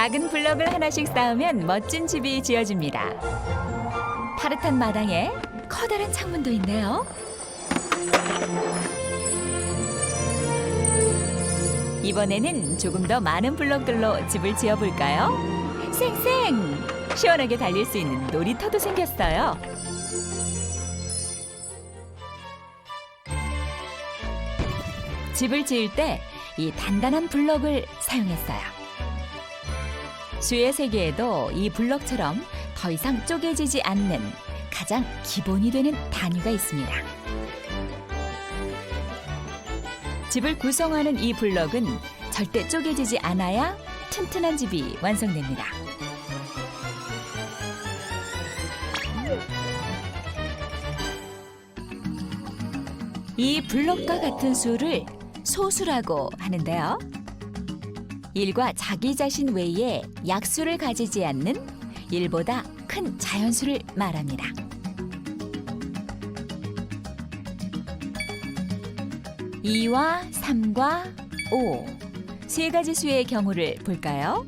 작은 블럭을 하나씩 쌓으면 멋진 집이 지어집니다. 파릇한 마당에 커다란 창문도 있네요. 이번에는 조금 더 많은 블럭들로 집을 지어볼까요? 쌩쌩! 시원하게 달릴 수 있는 놀이터도 생겼어요. 집을 지을 때 이 단단한 블럭을 사용했어요. 수의 세계에도 이 블럭처럼 더 이상 쪼개지지 않는 가장 기본이 되는 단위가 있습니다. 집을 구성하는 이 블럭은 절대 쪼개지지 않아야 튼튼한 집이 완성됩니다. 이 블럭과 같은 수를 소수라고 하는데요. 일과 자기 자신 외에 약수를 가지지 않는 일보다 큰 자연수를 말합니다. 이와삼과 오 세 가지 수의 경우를 볼까요?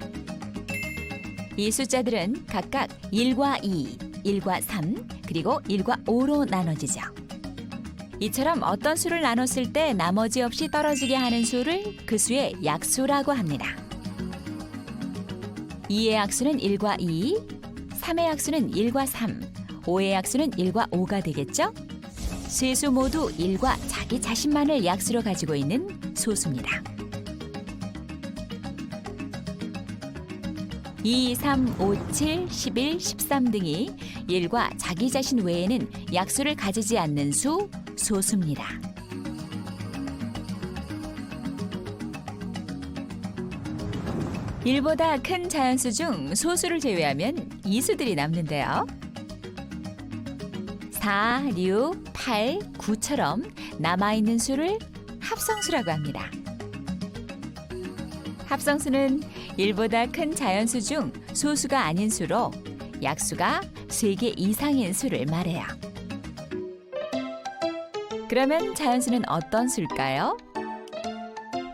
이 숫자들은 각각 1과 2, 1과 3, 그리고 1과 5로 나눠지죠. 이처럼 어떤 수를 나눴을 때 나머지 없이 떨어지게 하는 수를 그 수의 약수라고 합니다. 2의 약수는 1과 2, 3의 약수는 1과 3, 5의 약수는 1과 5가 되겠죠? 세수 모두 1과 자기 자신만을 약수로 가지고 있는 소수입니다. 2, 3, 5, 7, 11, 13 등이 1과 자기 자신 외에는 약수를 가지지 않는 수, 소수입니다. 일보다 큰 자연수 중 소수를 제외하면 이수들이 남는데요. 4, 6, 8, 9처럼 남아있는 수를 합성수라고 합니다. 합성수는 일보다 큰 자연수 중 소수가 아닌 수로 약수가 3개 이상인 수를 말해요. 그러면 자연 수는 어떤 수일까요?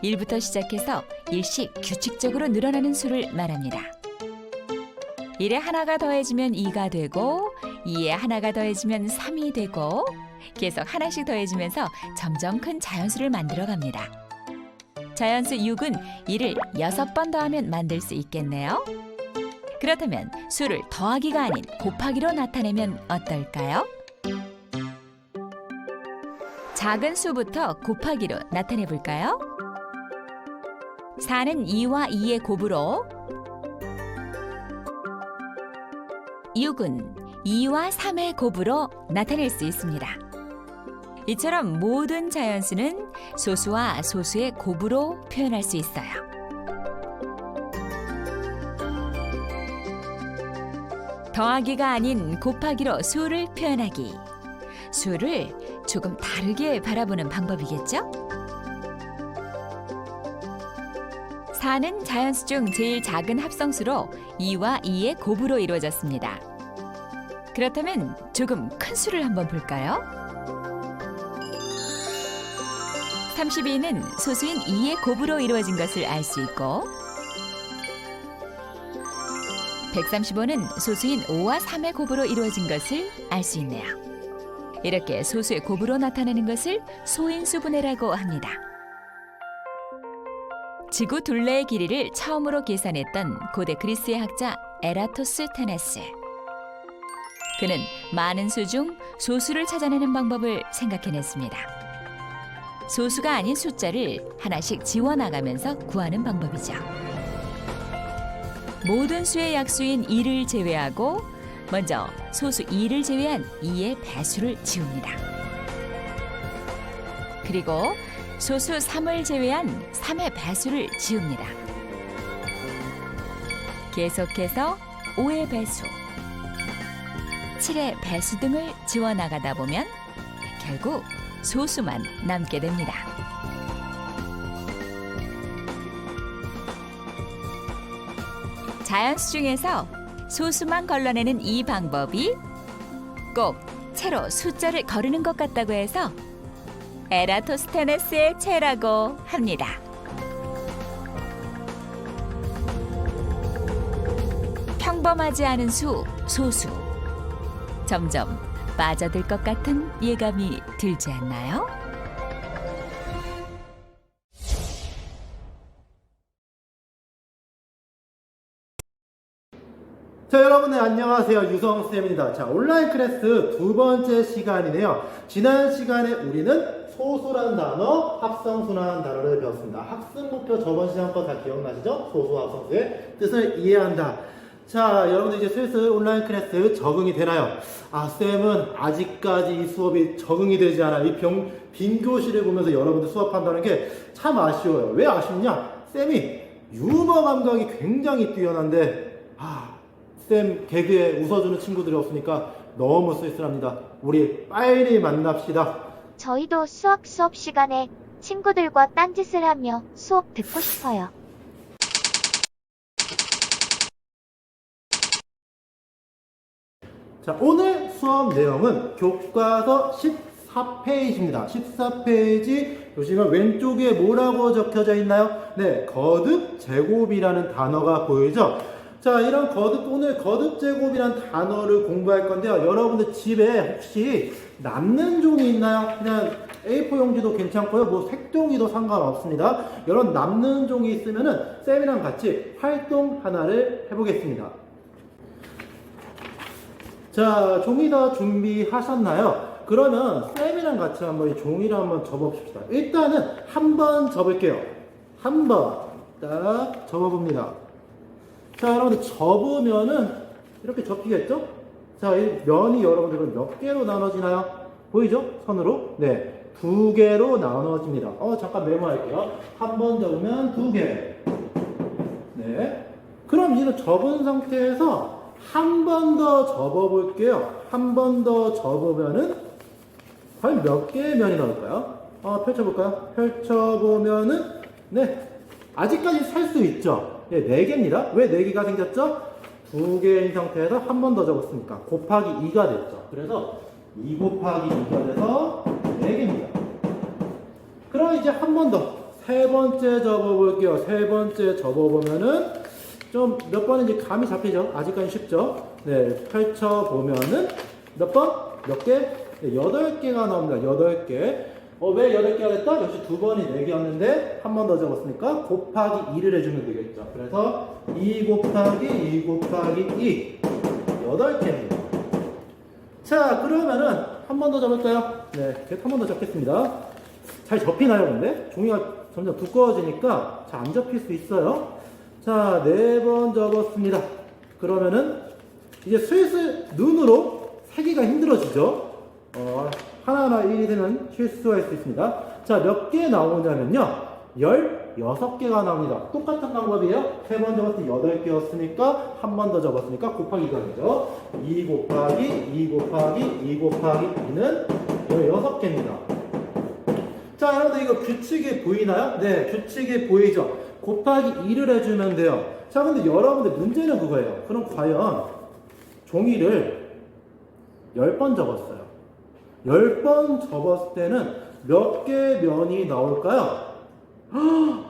1부터 시작해서 일씩 규칙적으로 늘어나는 수를 말합니다. 1에 하나가 더해지면 2가 되고 2에 하나가 더해지면 3이 되고 계속 하나씩 더해지면서 점점 큰 자연수를 만들어 갑니다. 자연수 6은 1을 6번 더하면 만들 수 있겠네요. 그렇다면 수를 더하기가 아닌 곱하기로 나타내면 어떨까요? 작은 수부터 곱하기로 나타내 볼까요? 4는 2와 2의 곱으로 6은 2와 3의 곱으로 나타낼 수 있습니다. 이처럼 모든 자연수는 소수와 소수의 곱으로 표현할 수 있어요. 더하기가 아닌 곱하기로 수를 표현하기. 수를 조금 다르게 바라보는 방법이겠죠? 4는 자연수 중 제일 작은 합성수로 2와 2의 곱으로 이루어졌습니다. 그렇다면 조금 큰 수를 한번 볼까요? 32는 소수인 2의 곱으로 이루어진 것을 알 수 있고 135는 소수인 5와 3의 곱으로 이루어진 것을 알 수 있네요. 이렇게 소수의 곱으로 나타내는 것을 소인수분해라고 합니다. 지구 둘레의 길이를 처음으로 계산했던 고대 그리스의 학자 에라토스 테네스. 그는 많은 수 중 소수를 찾아내는 방법을 생각해냈습니다. 소수가 아닌 숫자를 하나씩 지워나가면서 구하는 방법이죠. 모든 수의 약수인 2를 제외하고 먼저 소수 2를 제외한 2의 배수를 지웁니다. 그리고 소수 3을 제외한 3의 배수를 지웁니다. 계속해서 5의 배수, 7의 배수 등을 지워나가다 보면 결국 소수만 남게 됩니다. 자연수 중에서 소수만 걸러내는 이 방법이 꼭 채로 숫자를 거르는 것 같다고 해서 에라토스테네스의 채라고 합니다. 평범하지 않은 수 소수. 점점 빠져들 것 같은 예감이 들지 않나요? 자 여러분 들 안녕하세요. 유성쌤입니다. 자 온라인 클래스 두 번째 시간이네요. 지난 시간에 우리는 소수라는 단어 합성수라는 단어를 배웠습니다. 학습 목표 저번 시간 거다 기억나시죠? 소수 합성수의 뜻을 이해한다. 자 여러분들 이제 슬슬 온라인 클래스 적응이 되나요? 아 쌤은 아직까지 이 수업이 적응이 되지 않아. 이 병, 빈 교실을 보면서 여러분들 수업한다는 게 참 아쉬워요. 왜 아쉽냐? 쌤이 유머 감각이 굉장히 뛰어난데 아 쌤 개그에 웃어주는 친구들이 없으니까 너무 쓸쓸합니다. 우리 빨리 만납시다. 저희도 수학 수업 시간에 친구들과 딴짓을 하며 수업 듣고 싶어요. 자, 오늘 수업 내용은 교과서 14페이지입니다. 14페이지 보시면 왼쪽에 뭐라고 적혀져 있나요? 네, 거듭 제곱이라는 단어가 보이죠? 자, 이런 거듭, 오늘 거듭 제곱이라는 단어를 공부할 건데요. 여러분들 집에 혹시 남는 종이 있나요? 그냥 A4 용지도 괜찮고요. 뭐 색종이도 상관없습니다. 이런 남는 종이 있으면은 쌤이랑 같이 활동 하나를 해보겠습니다. 자, 종이 다 준비하셨나요? 그러면 쌤이랑 같이 한번 이 종이를 한번 접어봅시다. 일단은 한 번 접을게요. 한 번 딱 접어봅니다. 자, 여러분들 접으면은 이렇게 접히겠죠? 자, 이 면이 여러분들 몇 개로 나눠지나요? 보이죠? 선으로? 네. 두 개로 나눠집니다. 어, 잠깐 메모할게요. 한 번 접으면 두 개. 네. 그럼 이제 접은 상태에서 한 번 더 접어볼게요. 한 번 더 접으면은 과연 몇 개의 면이 나올까요? 어, 펼쳐볼까요? 펼쳐보면은 네. 아직까지 살 수 있죠. 네, 네 개입니다. 왜네 개가 생겼죠? 두 개인 상태에서 한 번더 접었으니까 곱하기 2가 됐죠. 그래서 2 곱하기 2가 돼서 4개입니다. 그럼 이제 한 번 더 세 번째 접어볼게요. 세 번째 접어보면은 좀 몇 번인지 감이 잡히죠? 아직까지 쉽죠? 네, 펼쳐보면은 몇 번? 몇 개? 네, 8개가 나옵니다. 8개. 어, 왜 8개가 됐다? 역시 두 번이 4개였는데 한 번 더 적었으니까 곱하기 2를 해주면 되겠죠. 그래서 2 곱하기 2 곱하기 2. 8개입니다. 자, 그러면은 한 번 더 접을까요? 네, 한 번 더 접겠습니다. 잘 접히나요, 근데? 종이가 점점 두꺼워지니까 잘 안 접힐 수 있어요. 자, 네 번 접었습니다. 그러면은 이제 슬슬 눈으로 세기가 힘들어지죠. 어, 하나하나 일이 되는 실수할 수 있습니다. 자, 몇 개 나오냐면요. 16개가 나옵니다. 똑같은 방법이에요. 세번 접었을 때 8개였으니까 한 번더 접었으니까 곱하기 2가 되죠. 2 곱하기 2 곱하기 2 곱하기 2는 16개입니다. 자, 여러분들 이거 규칙이 보이나요? 네, 규칙이 보이죠? 곱하기 2를 해주면 돼요. 자, 근데 여러분들 문제는 그거예요. 그럼 과연 종이를 10번 접었어요. 10번 접었을 때는 몇 개 면이 나올까요?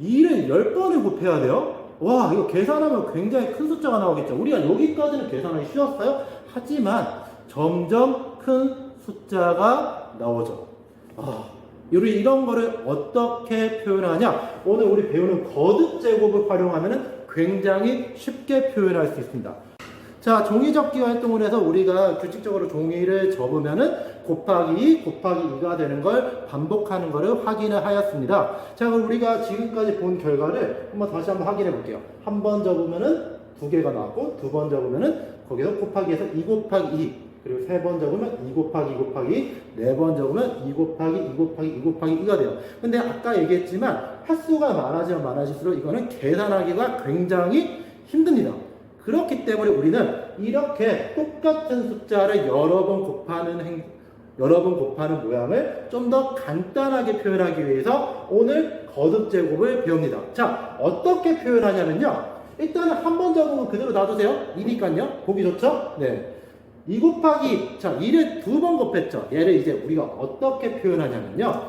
2를 10번을 곱해야 돼요? 와, 이거 계산하면 굉장히 큰 숫자가 나오겠죠. 우리가 여기까지는 계산하기 쉬웠어요. 하지만 점점 큰 숫자가 나오죠. 아, 우리 이런 거를 어떻게 표현하냐? 오늘 우리 배우는 거듭 제곱을 활용하면 굉장히 쉽게 표현할 수 있습니다. 자, 종이 접기 활동을 해서 우리가 규칙적으로 종이를 접으면은 곱하기 2, 곱하기 2가 되는 걸 반복하는 것을 확인을 하였습니다. 자, 그럼 우리가 지금까지 본 결과를 한번 다시 한번 확인해 볼게요. 한 번 접으면은 두 개가 나왔고, 두 번 접으면은 거기서 곱하기해서 2 곱하기 2, 그리고 세번 접으면 2 곱하기 2 곱하기, 네번 접으면 2 곱하기 2 곱하기 2 곱하기 2가 돼요. 근데 아까 얘기했지만 횟수가 많아지면 많아질수록 이거는 계산하기가 굉장히 힘듭니다. 그렇기 때문에 우리는 이렇게 똑같은 숫자를 여러 번 곱하는 행, 여러 번 곱하는 모양을 좀 더 간단하게 표현하기 위해서 오늘 거듭 제곱을 배웁니다. 자, 어떻게 표현하냐면요. 일단은 한 번 적으면 그대로 놔두세요. 2니까요. 보기 좋죠? 네. 2 곱하기, 자, 2를 두번 곱했죠. 얘를 이제 우리가 어떻게 표현하냐면요.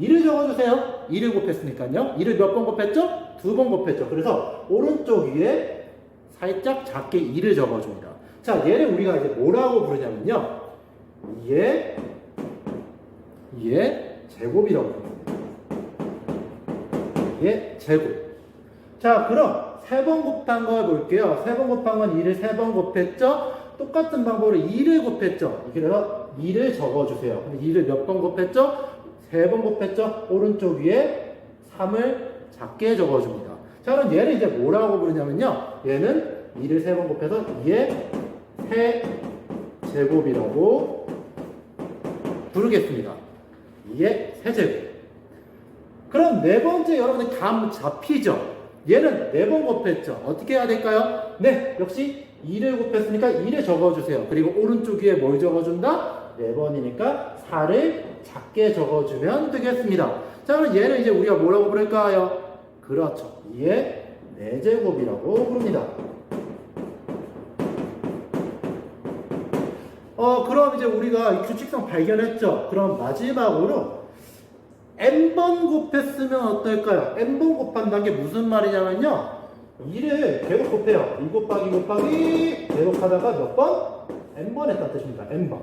2를 적어주세요. 2를 곱했으니까요. 2를 몇번 곱했죠? 두 번 곱했죠. 그래서 오른쪽 위에 살짝 작게 2를 적어줍니다. 자, 얘를 우리가 이제 뭐라고 부르냐면요. 2의 2의 제곱이라고 부릅니다. 2의 제곱. 자, 그럼 세번 곱한 거 볼게요. 세번 곱한 건 2를 세번 곱했죠? 똑같은 방법으로 2를 곱했죠? 그래서 2를 적어주세요. 근데 2를 몇 번 곱했죠? 세번 곱했죠? 오른쪽 위에 3을 작게 적어줍니다. 자, 그럼 얘를 이제 뭐라고 부르냐면요. 얘는 2를 세번 곱해서 2의 세 제곱이라고 부르겠습니다. 2의 세 제곱. 그럼 네 번째 여러분의 감 잡히죠? 얘는 네 번 곱했죠? 어떻게 해야 될까요? 네, 역시 2를 곱했으니까 2를 적어주세요. 그리고 오른쪽 위에 뭘 적어준다? 네 번이니까 4를 작게 적어주면 되겠습니다. 자, 그럼 얘는 이제 우리가 뭐라고 부를까요? 그렇죠. 2의 4제곱이라고 부릅니다. 어, 그럼 이제 우리가 이 규칙성 발견했죠? 그럼 마지막으로 n번 곱했으면 어떨까요? n번 곱한다는 게 무슨 말이냐면요. 2를 계속 곱해요. 2 곱하기 2 곱하기 계속 하다가 몇 번? n번 했다는 뜻입니다. n번.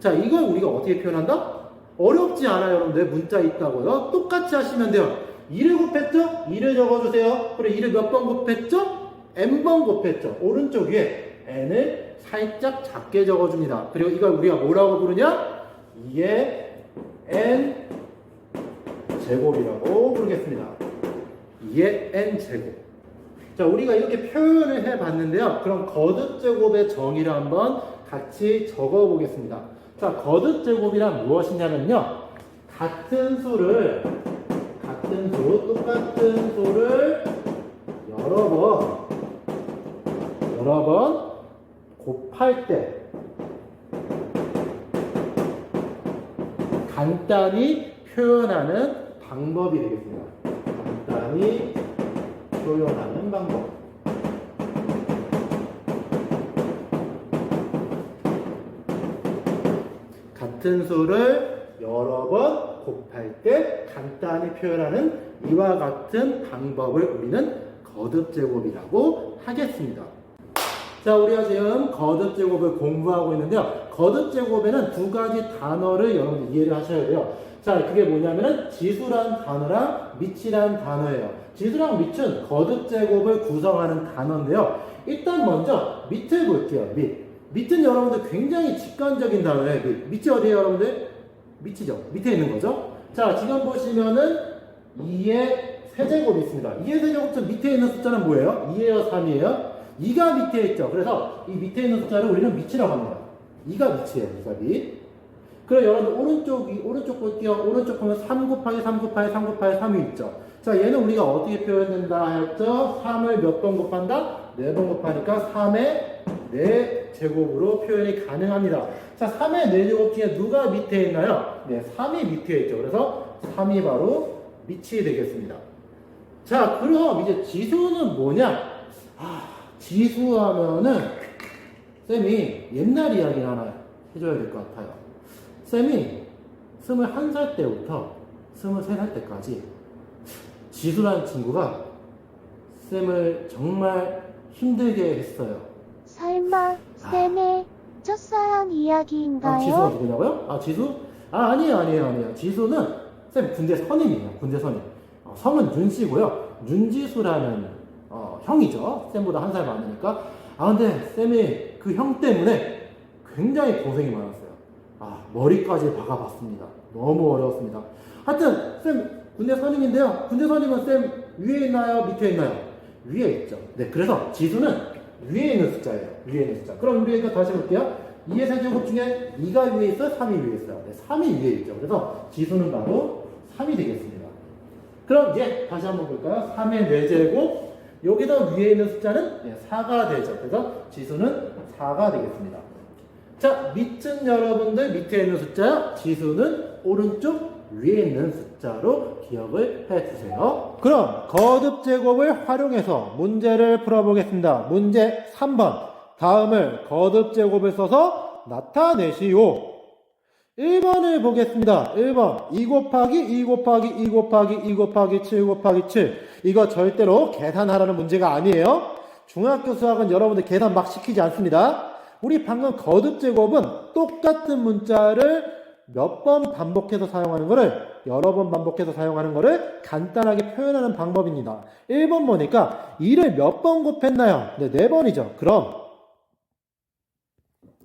자, 이걸 우리가 어떻게 표현한다? 어렵지 않아요, 여러분들. 문자 있다고요. 똑같이 하시면 돼요. 2를 곱했죠? 2를 적어주세요. 그래, 2를 몇번 곱했죠? n번 곱했죠. 오른쪽 위에 n을 살짝 작게 적어줍니다. 그리고 이걸 우리가 뭐라고 부르냐? 2의 n 제곱이라고 부르겠습니다. 2의 n 제곱. 자, 우리가 이렇게 표현을 해 봤는데요. 그럼 거듭 제곱의 정의를 한번 같이 적어 보겠습니다. 자, 거듭 제곱이란 무엇이냐면요. 같은 수를 같은 수, 똑같은 수를 여러 번 여러 번 곱할 때 간단히 표현하는 방법이 되겠습니다. 간단히 표현하는 방법. 같은 수를 여러 번 곱할 때 간단히 표현하는 이와 같은 방법을 우리는 거듭 제곱이라고 하겠습니다. 자, 우리가 지금 거듭 제곱을 공부하고 있는데요. 거듭 제곱에는 두 가지 단어를 여러분들 이해를 하셔야 돼요. 자, 그게 뭐냐면은 지수란 단어랑 밑이란 단어예요. 지수랑 밑은 거듭 제곱을 구성하는 단어인데요. 일단 먼저 밑을 볼게요. 밑. 밑은 여러분들 굉장히 직관적인 단어예요. 밑. 밑이 어디예요, 여러분들? 밑이죠. 밑에 있는 거죠. 자, 지금 보시면은 2의 세제곱이 있습니다. 2의 세제곱중 밑에 있는 숫자는 뭐예요? 2예요, 3이에요? 2가 밑에 있죠. 그래서 이 밑에 있는 숫자를 우리는 밑이라고 합니다. 2가 밑이에요. 2가 밑. 그럼 여러분 오른쪽 이 오른쪽 볼게요. 오른쪽 보면 3 곱하기 3 곱하기 3 곱하기 3이 있죠. 자, 얘는 우리가 어떻게 표현된다 했죠? 3을 몇 번 곱한다? 4번 곱하니까 3의 4제곱으로 표현이 가능합니다. 자, 3의 4제곱 중에 누가 밑에 있나요? 네, 3이 밑에 있죠. 그래서 3이 바로 밑이 되겠습니다. 자, 그럼 이제 지수는 뭐냐? 아, 지수하면은 쌤이 옛날 이야기 하나 해줘야 될 것 같아요. 쌤이 21살 때부터 23살 때까지 지수라는 친구가 쌤을 정말 힘들게 했어요. 설마 쌤의 첫사랑 아, 지수가 이야기인가요? 누구냐고요? 아, 지수? 아, 아니에요, 아니에요, 아니에요. 지수는 쌤 군대 선임이에요, 군대 선임. 어, 성은 윤씨고요. 윤지수라는 어, 형이죠. 쌤보다 한 살 많으니까. 아, 근데 쌤이 그 형 때문에 굉장히 고생이 많았어요. 아, 머리까지 박아봤습니다. 너무 어려웠습니다. 하여튼, 쌤 군대 선임인데요. 군대 선임은 쌤 위에 있나요? 밑에 있나요? 위에 있죠. 네, 그래서 지수는 위에 있는 숫자예요. 위에 있는 숫자. 그럼 우리 이거 다시 볼게요. 2의 세제곱 중에 2가 위에 있어요? 3이 위에 있어요? 네, 3이 위에 있죠. 그래서 지수는 바로 3이 되겠습니다. 그럼 이제 다시 한번 볼까요? 3의 4제곱. 여기다 위에 있는 숫자는 네, 4가 되죠. 그래서 지수는 4가 되겠습니다. 자, 밑은 여러분들 밑에 있는 숫자, 지수는 오른쪽 위에 있는 숫자로 기억을 해 주세요. 그럼 거듭 제곱을 활용해서 문제를 풀어보겠습니다. 문제 3번. 다음을 거듭 제곱을 써서 나타내시오. 1번을 보겠습니다. 1번. 2 곱하기 2 곱하기 2 곱하기 2 곱하기 7 곱하기 7. 이거 절대로 계산하라는 문제가 아니에요. 중학교 수학은 여러분들 계산 막 시키지 않습니다. 우리 방금 거듭 제곱은 똑같은 문자를 몇 번 반복해서 사용하는 것을 여러 번 반복해서 사용하는 것을 간단하게 표현하는 방법입니다. 1번 보니까 2를 몇 번 곱했나요? 네, 4번이죠. 그럼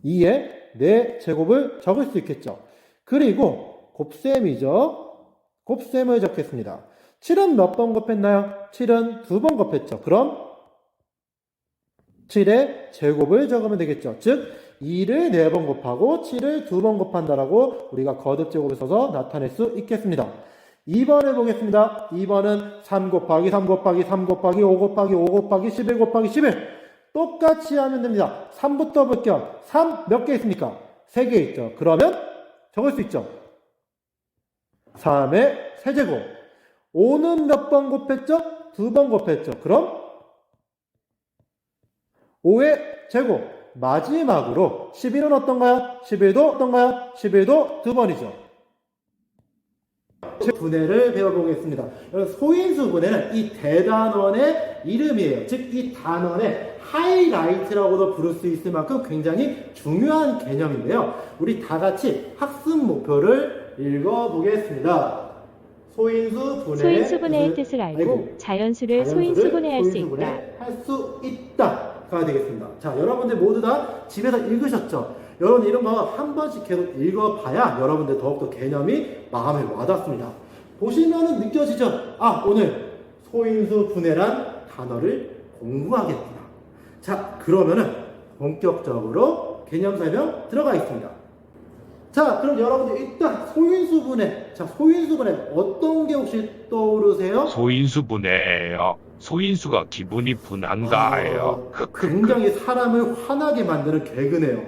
2에 4 제곱을 적을 수 있겠죠. 그리고 곱셈이죠. 곱셈을 적겠습니다. 7은 몇 번 곱했나요? 7은 두 번 곱했죠. 그럼 7의 제곱을 적으면 되겠죠. 즉 2를 4번 곱하고 7을 두번 곱한다라고 우리가 거듭 제곱을 써서 나타낼 수 있겠습니다. 2번을 보겠습니다. 2번은 3 곱하기 3 곱하기 3 곱하기 5 곱하기 5 곱하기 11 곱하기 11 똑같이 하면 됩니다. 3부터 볼게요. 3 몇 개 있습니까? 3개 있죠. 그러면 적을 수 있죠. 3의 세제곱 5는 몇 번 곱했죠? 두 번 곱했죠. 그럼 5의 제곱 마지막으로 11은 어떤가요? 11도 어떤가요? 11도 두 번이죠. 분해를 배워보겠습니다. 소인수 분해는 이 대단원의 이름이에요. 즉, 이 단원의 하이라이트라고도 부를 수 있을 만큼 굉장히 중요한 개념인데요. 우리 다 같이 학습 목표를 읽어보겠습니다. 소인수 분해. 소인수 분해의 뜻을 알고 아이고. 자연수를 소인수 분해할 수 있다. 소인수분해 할수 있다가 되겠습니다. 자, 여러분들 모두 다 집에서 읽으셨죠? 여러분 이런 거 한 번씩 계속 읽어봐야 여러분들 더욱더 개념이 마음에 와닿습니다. 보시면은 느껴지죠? 아, 오늘 소인수 분해란 단어를 공부하겠구나. 자, 그러면은 본격적으로 개념 설명 들어가 있습니다. 자, 그럼 여러분들 일단 소인수 분해. 자, 소인수 분해 어떤 게 혹시 떠오르세요? 소인수 분해예요. 소인수가 기분이 분한가예요. 아, 굉장히 사람을 화나게 만드는 개그네요.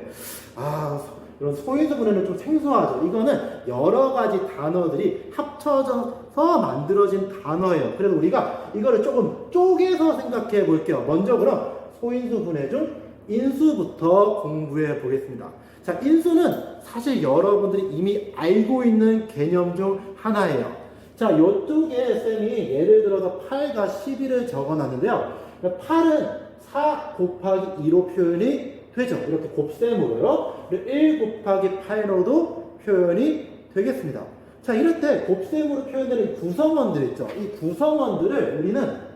아, 이런 분해는 좀 생소하죠. 이거는 여러 가지 단어들이 합쳐져서 만들어진 단어예요. 그래서 우리가 이거를 조금 쪼개서 생각해 볼게요. 먼저 그럼 소인수 분해 중 인수부터 공부해 보겠습니다. 자, 인수는 사실 여러분들이 이미 알고 있는 개념 중 하나예요. 자, 요쪽에 쌤이 예를 들어서 8과 11을 적어 놨는데요. 8은 4 곱하기 2로 표현이 되죠. 이렇게 곱셈으로요. 그리고 1 곱하기 8로도 표현이 되겠습니다. 자, 이럴 때 곱셈으로 표현되는 이 구성원들 있죠. 이 구성원들을 우리는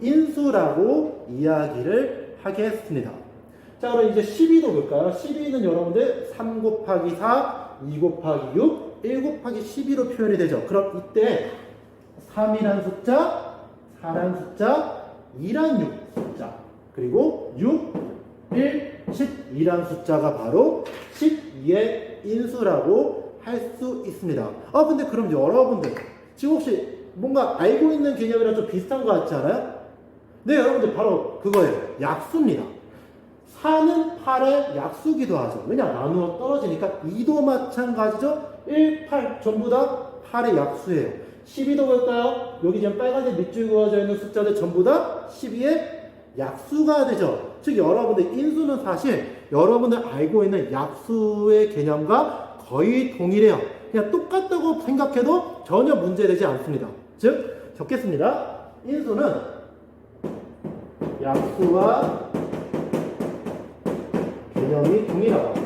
인수라고 이야기를 하겠습니다. 자, 그럼 이제 12도 볼까요? 12는 여러분들 3 곱하기 4, 2 곱하기 6, 1 곱하기 12로 표현이 되죠. 그럼 이때 3이란 숫자, 4란 숫자, 2란 6 숫자, 그리고 6, 1, 12란 숫자가 바로 12의 인수라고 할 수 있습니다. 아, 근데 그럼 여러분들, 지금 혹시 뭔가 알고 있는 개념이랑 좀 비슷한 것 같지 않아요? 네, 여러분들 바로 그거예요. 약수입니다. 4는 8의 약수기도 하죠. 왜냐? 나누어 떨어지니까 2도 마찬가지죠. 1, 8 전부 다 8의 약수예요. 12도 볼까요? 여기 지금 빨간색 밑줄 그어져 있는 숫자들 전부 다 12의 약수가 되죠. 즉 여러분들 인수는 사실 여러분들 알고 있는 약수의 개념과 거의 동일해요. 그냥 똑같다고 생각해도 전혀 문제되지 않습니다. 즉 적겠습니다. 인수는 약수와 개념이 동일하다.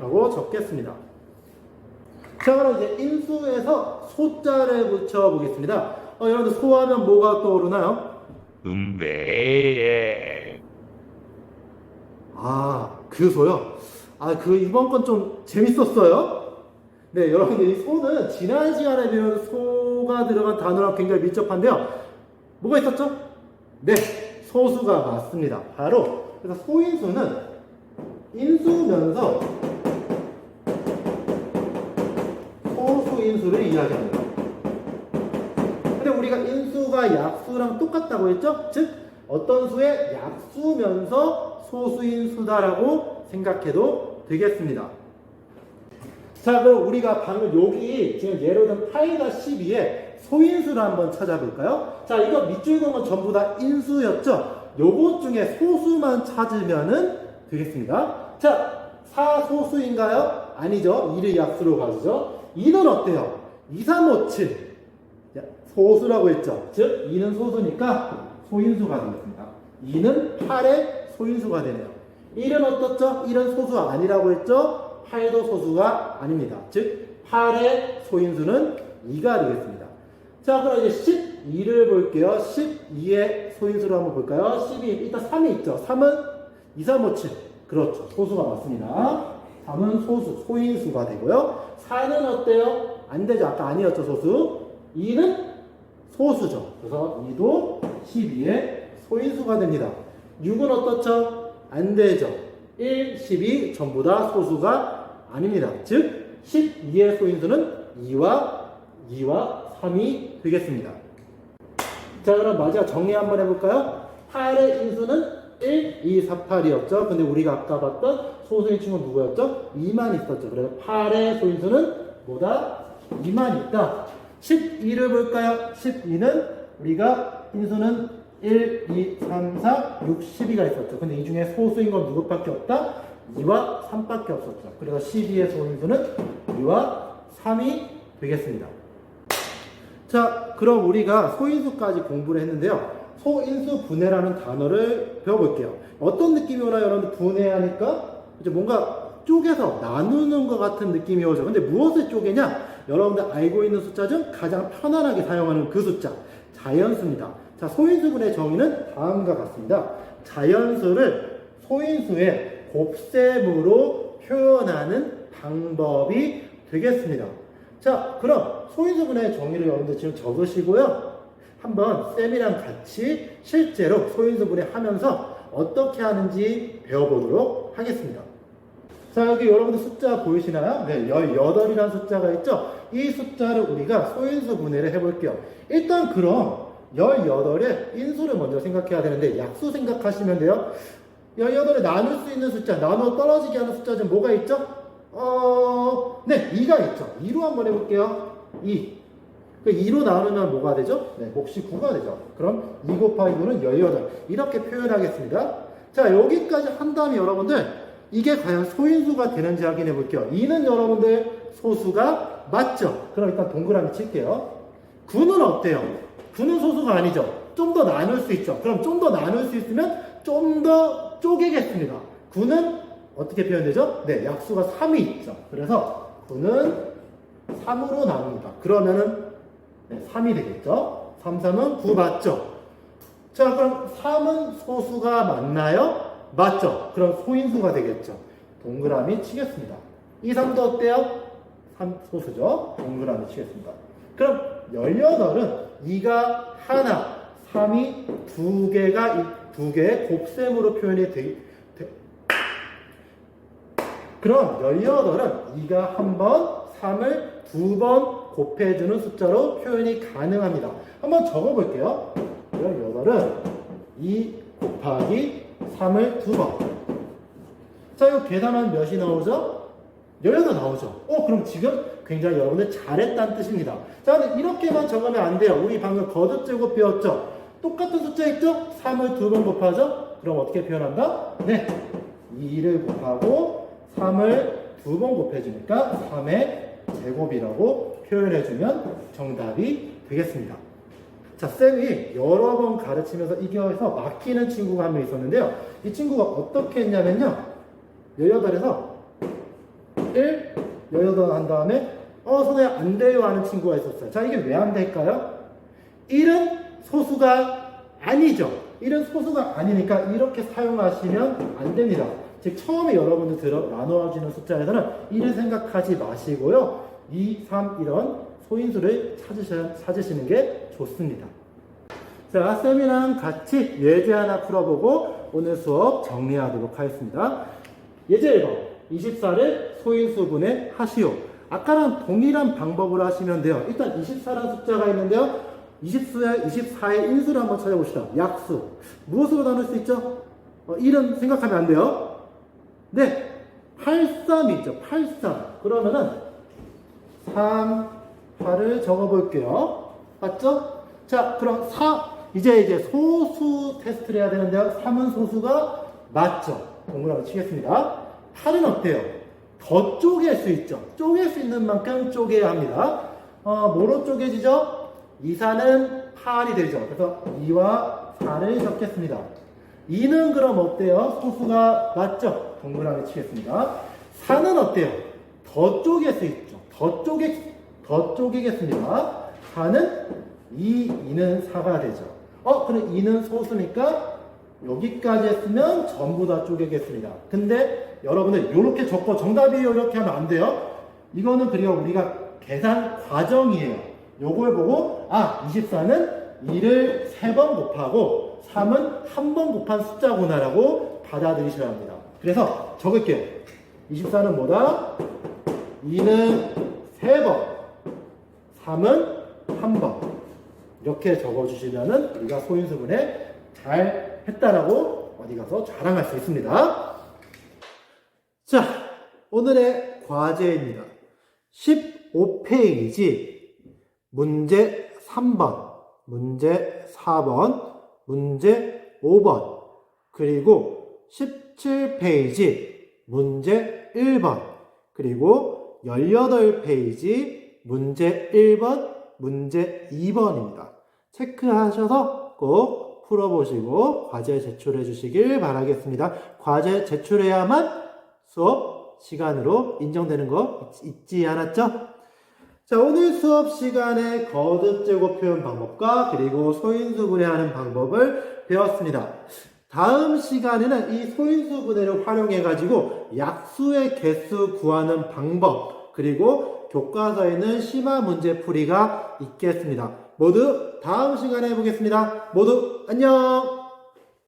라고 적겠습니다. 자, 그럼 이제 인수에서 소자를 붙여보겠습니다. 어, 여러분들 소하면 뭐가 떠오르나요? 음외에 아, 그 소요? 아, 그 이번 건 좀 재밌었어요? 네, 여러분들 이 소는 지난 시간에 배운 소가 들어간 단어랑 굉장히 밀접한데요. 뭐가 있었죠? 네, 소수가 맞습니다. 바로 그래서 소인수는 인수면서 소수 인수를 이야기합니다. 근데 우리가 인수가 약수랑 똑같다고 했죠? 즉 어떤 수의 약수면서 소수인수다라고 생각해도 되겠습니다. 자, 그럼 우리가 방금 여기 지금 예로 든 8과 12에 소인수를 한번 찾아볼까요? 자, 이거 밑줄 그은 건 전부 다 인수였죠? 요것 중에 소수만 찾으면은 되겠습니다. 자, 사소수인가요? 아니죠. 2를 약수로 가지죠. 2는 어때요? 2, 3, 5, 7. 자, 소수라고 했죠. 즉, 2는 소수니까 소인수가 되겠습니다. 2는 8의 소인수가 되네요. 1은 어떻죠? 1은 소수가 아니라고 했죠? 8도 소수가 아닙니다. 즉, 8의 소인수는 2가 되겠습니다. 자, 그럼 이제 12를 볼게요. 12의 소인수로 한번 볼까요? 12, 일단 3이 있죠. 3은 2, 3, 5, 7. 그렇죠. 소수가 맞습니다. 3은 소수, 소인수가 되고요. 4는 어때요? 안 되죠. 아까 아니었죠, 소수. 2는 소수죠. 그래서 2도 12의 소인수가 됩니다. 6은 어떻죠? 안 되죠. 1, 12 전부 다 소수가 아닙니다. 즉 12의 소인수는 2와 2와 3이 되겠습니다. 자 그럼 마지막 정리 한번 해볼까요? 8의 인수는 1, 2, 4, 8이었죠. 근데 우리가 아까 봤던 소수의 친구는 누구였죠? 2만 있었죠. 그래서 8의 소인수는 뭐다? 2만 있다. 12를 볼까요? 12는 우리가 인수는 1, 2, 3, 4, 6, 12가 있었죠. 근데 이 중에 소수인 건 누구밖에 없다? 2와 3밖에 없었죠. 그래서 12의 소인수는 2와 3이 되겠습니다. 자, 그럼 우리가 소인수까지 공부를 했는데요. 소인수 분해라는 단어를 배워볼게요. 어떤 느낌이 오나요, 여러분들? 분해하니까 이제 뭔가 쪼개서 나누는 것 같은 느낌이 오죠. 근데 무엇을 쪼개냐? 여러분들 알고 있는 숫자 중 가장 편안하게 사용하는 그 숫자, 자연수입니다. 자, 소인수분의 정의는 다음과 같습니다. 자연수를 소인수의 곱셈으로 표현하는 방법이 되겠습니다. 자, 그럼 소인수분의 정의를 여러분들 지금 적으시고요. 한번 쌤이랑 같이 실제로 소인수분해 하면서 어떻게 하는지 배워보도록 하겠습니다. 자, 여기 여러분들 숫자 보이시나요? 네, 18이라는 숫자가 있죠? 이 숫자를 우리가 소인수 분해를 해볼게요. 일단 그럼 18의 인수를 먼저 생각해야 되는데 약수 생각하시면 돼요. 18을 나눌 수 있는 숫자, 나누어 떨어지게 하는 숫자 중 뭐가 있죠? 어, 네, 2가 있죠. 2로 한번 해볼게요. 2. 그 2로 나누면 뭐가 되죠? 네, 몫이 9가 되죠. 그럼 2 곱하기 9는 18. 이렇게 표현하겠습니다. 자, 여기까지 한 다음에 여러분들, 이게 과연 소인수가 되는지 확인해 볼게요. 2는 여러분들 소수가 맞죠? 그럼 일단 동그라미 칠게요. 9는 어때요? 9는 소수가 아니죠? 좀 더 나눌 수 있죠? 그럼 좀 더 나눌 수 있으면 좀 더 쪼개겠습니다. 9는 어떻게 표현되죠? 네, 약수가 3이 있죠. 그래서 9는 3으로 나눕니다. 그러면은 네, 3이 되겠죠? 3, 3은 9 맞죠? 자, 그럼 3은 소수가 맞나요? 맞죠? 그럼 소인수가 되겠죠? 동그라미 치겠습니다. 2, 3도 어때요? 3 소수죠? 동그라미 치겠습니다. 그럼 18은 2가 하나, 3이 두 개가 두 개의 곱셈으로 표현이 되, 되 그럼 18은 2가 한 번, 3을 두 번 곱해주는 숫자로 표현이 가능합니다. 한번 적어볼게요. 18은 2 곱하기 3을 두 번. 자, 이거 계산하면 몇이 나오죠? 18 나오죠. 어, 그럼 지금 굉장히 여러분들 잘했다는 뜻입니다. 자, 근데 이렇게만 적으면 안 돼요. 우리 방금 거듭 제곱 배웠죠? 똑같은 숫자 있죠? 3을 두 번 곱하죠? 그럼 어떻게 표현한다? 네. 2를 곱하고 3을 두 번 곱해주니까 3의 제곱이라고 표현해주면 정답이 되겠습니다. 자, 쌤이 여러 번 가르치면서 이겨서 막히는 친구가 한 명 있었는데요. 이 친구가 어떻게 했냐면요. 18에서 1, 18한 다음에 어, 선생님 안 돼요 하는 친구가 있었어요. 자, 이게 왜 안 될까요? 1은 소수가 아니죠. 1은 소수가 아니니까 이렇게 사용하시면 안 됩니다. 즉, 처음에 여러분들 들어 나누어지는 숫자에서는 1을 생각하지 마시고요. 2, 3 이런 소인수를 찾으셔, 찾으시 는 게 좋습니다. 자, 쌤이랑 같이 예제 하나 풀어보고 오늘 수업 정리하도록 하겠습니다. 예제 1번. 24를 소인수분해 하시오. 아까랑 동일한 방법으로 하시면 돼요. 일단 24라는 숫자가 있는데요. 24의, 24의 인수를 한번 찾아봅시다. 약수. 무엇으로 나눌 수 있죠? 어, 1은 생각하면 안 돼요. 네. 83이 있죠. 83. 그러면은 3, 8을 적어볼게요. 맞죠? 자, 그럼 4, 이제 이제 소수 테스트를 해야 되는데요. 3은 소수가 맞죠? 동그라미 치겠습니다. 8은 어때요? 더 쪼갤 수 있죠. 쪼갤 수 있는 만큼 쪼개야 합니다. 어, 뭐로 쪼개지죠? 2사는 8이 되죠. 그래서 2와 4를 적겠습니다. 2는 그럼 어때요? 소수가 맞죠? 동그라미 치겠습니다. 4는 어때요? 더 쪼갤 수 있죠. 더 쪼개, 더 쪼개겠습니다. 4는 2, 2는 4가 되죠. 어, 그럼 2는 소수니까 여기까지 했으면 전부 다 쪼개겠습니다. 근데 여러분들 이렇게 적고 정답이 이렇게 하면 안 돼요. 이거는 그리고 우리가 계산 과정이에요. 요걸 보고 아 24는 2를 3번 곱하고 3은 한번 곱한 숫자구나라고 받아들이셔야 합니다. 그래서 적을게요. 24는 뭐다? 2는 3번, 3은 한 번. 이렇게 적어주시면은 우리가 소인수분해 잘 했다라고 어디 가서 자랑할 수 있습니다. 자, 오늘의 과제입니다. 15페이지 문제 3번, 문제 4번, 문제 5번, 그리고 17페이지 문제 1번, 그리고 18페이지 문제 1번, 문제 2번입니다. 체크하셔서 꼭 풀어보시고 과제 제출해 주시길 바라겠습니다. 과제 제출해야만 수업 시간으로 인정되는 거 잊- 잊지 않았죠? 자, 오늘 수업 시간에 거듭 제곱 표현 방법과 그리고 소인수 분해하는 방법을 배웠습니다. 다음 시간에는 이 소인수 분해를 활용해 가지고 약수의 개수 구하는 방법 그리고 교과서에 는 심화 문제 풀이가 있겠습니다. 모두 다음 시간에 보겠습니다. 모두 안녕!